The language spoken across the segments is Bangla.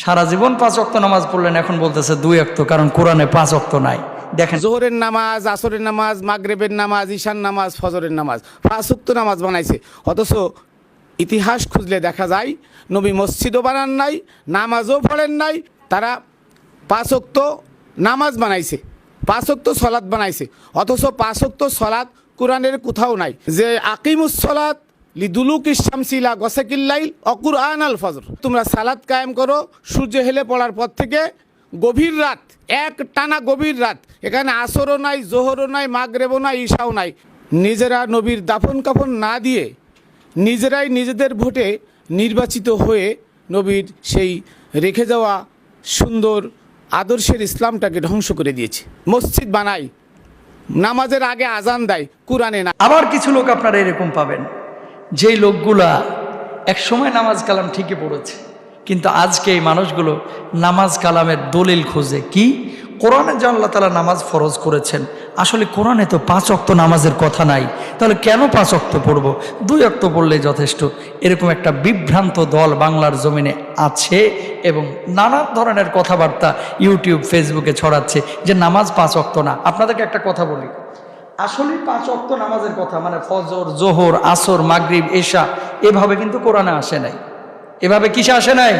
সারা জীবন পাঁচ অক্ত নামাজ পড়লেন, এখন বলতেছে দুই অক্ত কারণ কোরআনে পাঁচ অক্ত নাই। দেখেন জোহরের নামাজ, আসরের নামাজ, মাগরেবের নামাজ ঈশান নামাজ, ফজরের নামাজ ফাঁসুক্ত নামাজ বানাইছে। অথচ ইতিহাস খুঁজলে দেখা যায়, নবী মসজিদও বানান নাই, নামাজও পড়েন নাই, তারা পাঁচক্ত নামাজ বানাইছে। পাঁচক্ত সলাদ বানাইছে। অথচ পাঁচক্ত সলাদ কোরআনের কোথাও নাই। যে আকিমুস সলাৎ লিদুলুক ইসামসিলা গসাকিল্লাইল অকুর আন আল ফজর। তোমরা সালাদ কায়েম করো, সূর্য হেলে পড়ার পর থেকে গভীর রাত, এক টানা গভীর রাত। এখানে আসরও নাই, জোহরও নাই, মাগরেবও নাই, ঈশাও নাই। নিজেরা নবীর দাফন কাফন না দিয়ে নিজেরাই নিজেদের ভোটে নির্বাচিত হয়ে নবীর সেই রেখে যাওয়া সুন্দর আদর্শের ইসলামটাকে ধ্বংস করে দিয়েছে। মসজিদ বানাই, নামাজের আগে আজান দেয়, কোরআনে না। আবার কিছু লোক আপনারা এরকম পাবেন। যেই লোকগুলা এক সময় নামাজ কালাম ঠিকই পড়েছে, কিন্তু আজকে এই মানুষগুলো নামাজ কালামের দলিল খোঁজে। কি? কোরআনে যে আল্লাহ তালা নামাজ ফরজ করেছেন, আসলে কোরআনে তো পাঁচ অক্ত নামাজের কথা নাই, তাহলে কেন পাঁচ অক্ত পড়ব? দুই অক্ত পড়লে যথেষ্ট। এরকম একটা বিভ্রান্ত দল বাংলার জমিনে আছে এবং নানা ধরনের কথাবার্তা ইউটিউব, ফেসবুকে ছড়াচ্ছে যে নামাজ পাঁচ অক্ত না। আপনাদেরকে একটা কথা বলি। আসলে পাঁচ অক্ত নামাজের কথা মানে ফজর জোহর আসর মাগরিব এশা এভাবে কিন্তু কোরআনে আসে নাই। এভাবে কিসে আসে নাই?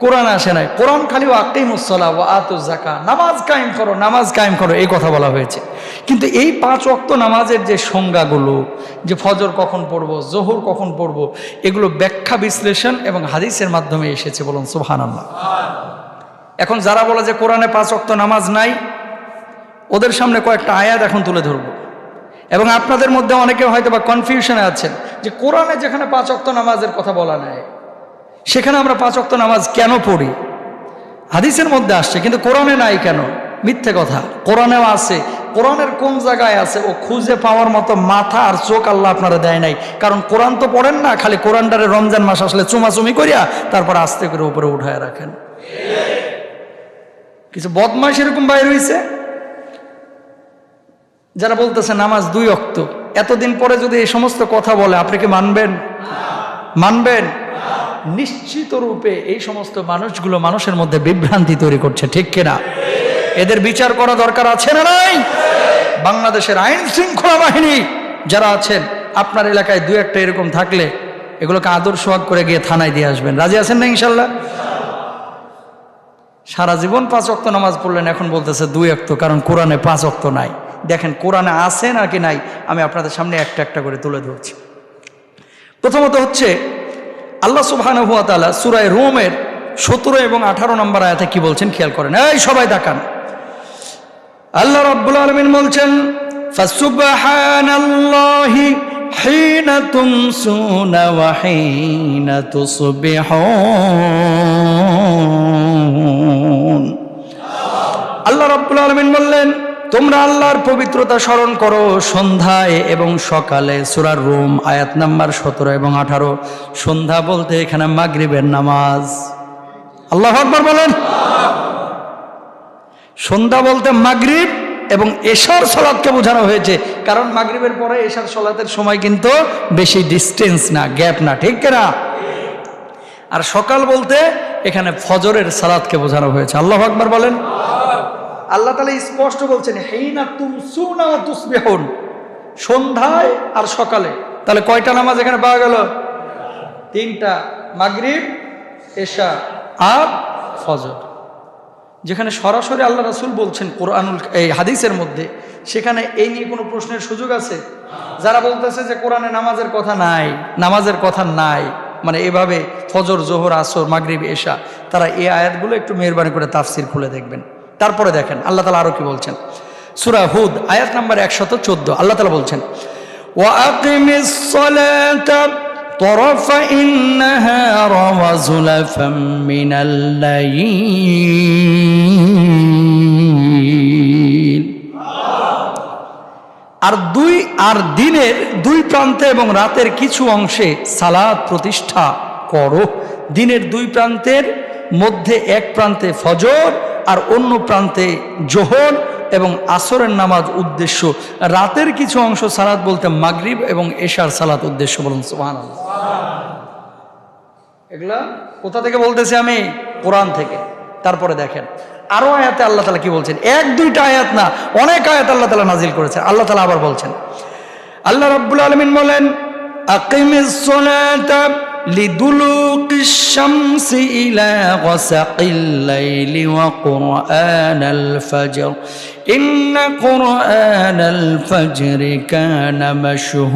কোরআনে আসে নাই। কোরআন খালি ও আকিম উসলা ও জাকা নামাজ কায়েম করো নামাজ কায়েম করো এই কথা বলা হয়েছে। কিন্তু এই পাঁচ অক্ত নামাজের যে সংজ্ঞাগুলো যে ফজর কখন পড়ব জোহর কখন পড়ব এগুলো ব্যাখ্যা বিশ্লেষণ এবং হাদিসের মাধ্যমে এসেছে বলুন সুবহান আল্লাহ। এখন যারা বলে যে কোরআনে পাঁচ অক্ত নামাজ নাই ওদের সামনে কয়েকটা আয়াত এখন তুলে ধরব। এবং আপনাদের মধ্যে অনেকে হয়তো বা কনফিউশনে আছেন যে কোরআনে যেখানে পাঁচ অক্ত নামাজের কথা বলা নাই, সেখানে আমরা পাঁচ অক্ত নামাজ কেন পড়ি? হাদিসের মধ্যে আসছে, কিন্তু কোরআনে নাই কেন? মিথ্যে কথা। কোরআনেও আছে। কোরআনের কোন জায়গায় আছে? ও খুঁজে পাওয়ার মতো মাথা আর চোখ আল্লাহ আপনারা দেয় নাই। কারণ কোরআন তো পড়েন না, খালি কোরআনটারে রমজান মাস আসলে চুমাচুমি করিয়া তারপর আস্তে করে উপরে উঠায় রাখেন। কিছু বদমাস এরকম বাইর হয়েছে যারা বলতেছে নামাজ দুই অক্ত এতদিন পরে যদি এই সমস্ত কথা বলে, আপনি কি মানবেন? মানবেন? নিশ্চিত রূপে এই সমস্ত মানুষগুলো মানুষের মধ্যে বিভ্রান্তি তৈরি করছে, ঠিক কিনা? এদের বিচার করা দরকার আছে না নাই? বাংলাদেশের আইন শৃঙ্খলা বাহিনী যারা আছেন, আপনার এলাকায় দু একটা এরকম থাকলে এগুলোকে আদর সোহাগ করে গিয়ে থানায় দিয়ে আসবেন। রাজি আছেন না ইনশাল্লাহ? সারা জীবন পাঁচ অক্ত নামাজ পড়লেন, এখন বলতেছে দুই অক্ত কারণ কোরআনে পাঁচ অক্ত নাই। দেখেন কোরআনে আছে নাকি নাই? আমি আপনাদের সামনে একটা একটা করে তুলে ধরছি। প্রথমত হচ্ছে, আল্লাহ সুবহানাহু ওয়া তাআলা সূরা রোমের সতেরো এবং আঠারো নম্বর আয়াতে কি বলছেন খেয়াল করেন। এই সবাই দেখান আল্লাহ রাব্বুল আলামিন বলছেন আল্লাহ রাব্বুল আলামিন বললেন তোমরা আল্লাহর পবিত্রতা স্মরণ করো। সন্ধ্যায় এবং সকালে সুরার রোম, আয়াত নাম্বার সতেরো এবং আঠারো। সন্ধ্যা বলতে এখানে মাগরিবের নামাজ। আল্লাহ আকবর বলেন। সন্ধ্যা বলতে মাগরিব এবং এশার সলাদকে বোঝানো হয়েছে। কারণ মাগরিবের পরে এশার সলাতের সময় কিন্তু বেশি ডিস্টেন্স না গ্যাপ না, ঠিক না আর সকাল বলতে এখানে ফজরের সালাদকে বোঝানো হয়েছে। আল্লাহ আকবর বলেন। আল্লাহ তালা স্পষ্ট বলছেন, হেইনা তুম সুনা তুসবিহুন। সন্ধ্যায় আর সকালে। তাহলে কয়টা নামাজ এখানে পাওয়া গেল? তিনটা, মাগরিব, এশা, আর ফজর। যেখানে সরাসরি আল্লাহ রাসুল বলছেন কোরআনুল এই হাদিসের মধ্যে, সেখানে এই নিয়ে কোনো প্রশ্নের সুযোগ আছে? যারা বলতেছে যে কোরআনে নামাজের কথা নাই, নামাজের কথা নাই মানে এভাবে ফজর, জোহর, আসর, মাগরিব, এশা, তারা এই আয়াতগুলো একটু মেহরবানি করে তাফসির খুলে দেখবেন। তারপরে দেখেন, আল্লাহ তালা আরও কি বলছেন? সুরা হুদ, আয়াত নাম্বার একশত চোদ্দ, আল্লাহ তালা বলছেন আর দুই, আর দিনের দুই প্রান্তে এবং রাতের কিছু অংশে সালাদ প্রতিষ্ঠা করো। দিনের দুই প্রান্তের মধ্যে এক প্রান্তে ফজর আর অন্য প্রান্তে জোহর এবং আসরের নামাজ উদ্দেশ্য। রাতের কিছু অংশ সালাদ বলতে মাগরিব এবং এশার সালাত উদ্দেশ্য বলুন, সুবহানাল্লাহ। এগুলা কোথা থেকে বলতেছি আমি? কোরআন থেকে। তারপরে দেখেন, আরও আয়াতে আল্লাহ তালা কি বলছেন? এক, দুইটা আয়াত না, অনেক আয়াত আল্লাহ তালা নাজিল করেছেন। আল্লাহ তালা আবার বলছেন, আল্লাহ রাব্বুল আলমিন বলেন সালাতা لدلوق الشمس إلى غسق الليل وقرآن الفجر إن قرآن الفجر كان مشهودا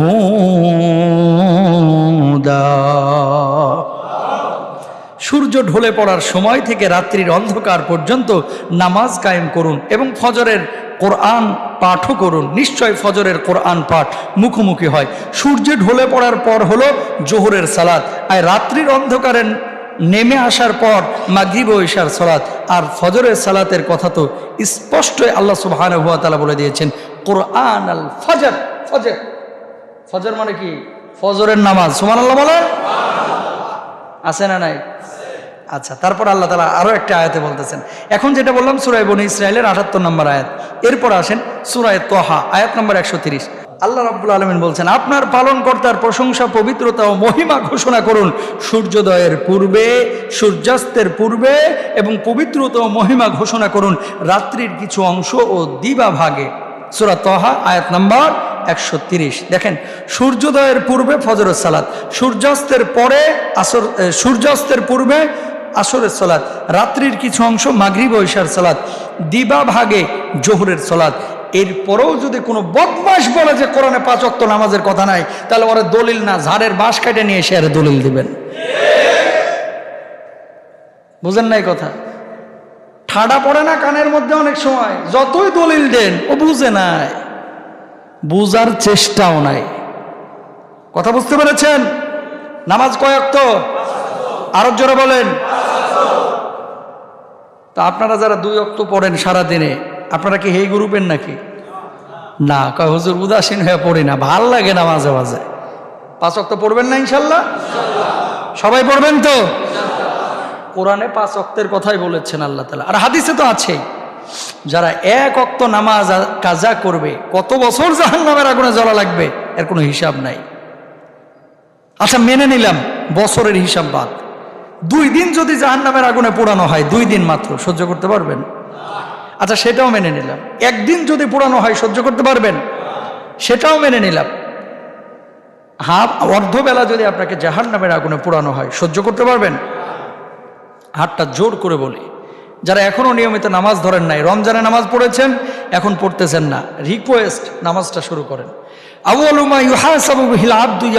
সূর্য ঢলে পড়ার সময় থেকে রাত্রির অন্ধকার পর্যন্ত নামাজ কায়েম করুন এবং ফজরের কোরআন পাঠও করুন নিশ্চয় ফজরের কোরআন পাঠ মুখোমুখি হয় সূর্য ঢলে পড়ার পর হলো জোহরের সালাত আর রাত্রির অন্ধকারে নেমে আসার পর মাগরিব ও ইশার সালাত আর ফজরের সালাতের কথা তো স্পষ্টই আল্লাহ সুবহানাহু ওয়া তাআলা বলে দিয়েছেন কোরআন আল ফজর। ফজর। ফজর মানে কি? ফজরের নামাজ। সুমান আল্লাহ বলে আছে না নাই? আচ্ছা তারপর আল্লাহ তালা আরও একটা আয়াতে বলতেছেন। এখন যেটা বললাম সুরায় বনি ইসরায়েলের আটাত্তর নম্বর আয়াত। এরপর আসেন সুরায় তোহা আয়াত নম্বর একশো তিরিশ। আল্লাহ রাব্বুল আলমিন বলছেন, আপনার পালনকর্তার প্রশংসা, পবিত্রতা ও মহিমা ঘোষণা করুন। সূর্যোদয়ের পূর্বে, সূর্যাস্তের পূর্বে এবং পবিত্রতা ও মহিমা ঘোষণা করুন। রাত্রির কিছু অংশ ও দিবা ভাগে। সুরা তহা, আয়াত নম্বর একশো দেখেন, সূর্যোদয়ের পূর্বে ফজরের সালাত, সূর্যাস্তের পরে আসর সূর্যাস্তের পূর্বে আসরের সালাত, রাত্রির কিছু অংশ মাগরিব ও ইশার সালাত, দিবা ভাগে জোহরের সালাত। এরপরেও যদি কোনো বদমাস বলে যে কোরআনে পাঁচ অক্ত নামাজের কথা নাই, তাহলে ওরা দলিল না, ঝাড়ের বাঁশ কেটে নিয়ে এসে দলিল দিবেন। বুঝেন নাই কথা? ঠাডা পড়ে না কানের মধ্যে অনেক সময়? যতই দলিল দেন, ও বুঝে নাই। বুঝার চেষ্টাও নাই। কথা বুঝতে পেরেছেন? নামাজ কয়েক তো আরও জোরে বলেন। তা আপনারা যারা দুই অক্ত পড়েন সারা দিনে আপনারা কি হেই গ্রুপের নাকি? না, কয় হুজুর উদাসীন হয়ে পড়ি না, ভালো লাগে না মাঝে মাঝে। পাঁচ অক্ত পড়বেন না ইনশাল্লাহ? সবাই পড়বেন তো? কোরআনে পাঁচ অক্তের কথাই বলেছেন আল্লাহ তালা আর হাদিসে তো আছেই। যারা এক অক্ত নামাজ কাজা করবে, কত বছর জাহান নামের আগুনে জ্বলা লাগবে, এর কোনো হিসাব নাই। আচ্ছা মেনে নিলাম, বছরের হিসাব বাদ। দুই দিন যদি জাহান নামের আগুনে পোড়ানো হয়, দুই দিন মাত্র, সহ্য করতে পারবেন? আচ্ছা সেটাও মেনে নিলাম। একদিন যদি পোড়ানো হয়, সহ্য করতে পারবেন? সেটাও মেনে নিলাম। হাফ, অর্ধবেলা যদি আপনাকে জাহার নামের আগুনে পোড়ানো হয়, সহ্য করতে পারবেন? হাতটা জোর করে বলি। যারা এখনও নিয়মিত নামাজ ধরেন নাই, রমজানে নামাজ পড়েছেন, এখন পড়তেছেন না। রিকোয়েস্ট নামাজটা শুরু করেন। আবু আলুমা ইউহাসাবু বিহিল আব্দু